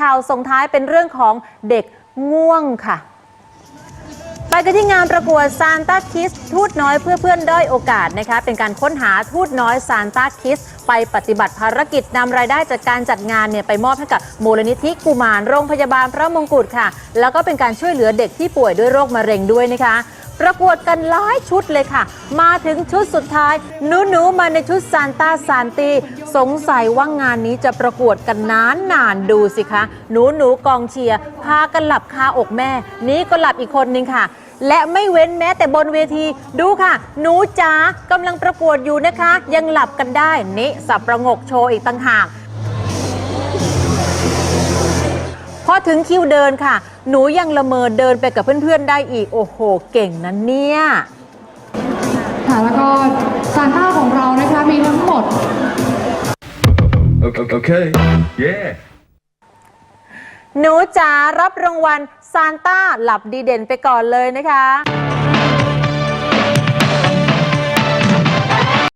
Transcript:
ข่าวส่งท้ายเป็นเรื่องของเด็กง่วงค่ะ ไปกันที่งานประกวดซานต a คิสทูตน้อยเพื่อเพื่อนด้อยโอกาสนะคะ เป็นการค้นหาทูตน้อยซานต a คิสไปปฏิบัติภารกิจนำรายได้จากการจัดงานเนี่ยไปมอบให้กับมูลนิธิกุมารโรงพยาบาลพระมงกุฎค่ะ แล้วก็เป็นการช่วยเหลือเด็กที่ป่วยด้วยโรคมะเร็งด้วยนะคะ ประกวดกันหลายชุดเลยค่ะ มาถึงชุดสุดท้ายหนูหนูๆมาในชุดซานต้าซานตีสงสัยว่างานนี้จะประกวดกันนานนานๆดูสิคะ หนูหนูๆกองเชียร์พากันหลับคาอกแม่ นี้ก็หลับอีกคนนึงค่ะ และไม่เว้นแม้แต่บนเวทีดูค่ะ หนูจ๋ากำลังประกวดอยู่นะคะ ยังหลับกันได้นี่สับประงกโชว์อีกต่างหาก อถึงคิวเดินค่ะ หนูยังละเมอเดินไปกับเพื่อนๆได้อีก โอ้โห เก่งนะเนี่ย ค่ะแล้วก็ซานต้าของเรานะคะมีทั้งหมด Okay. okay. Yeah. หนูจ๋ารับรางวัลซานต้าหลับดีเด่นไปก่อนเลยนะคะ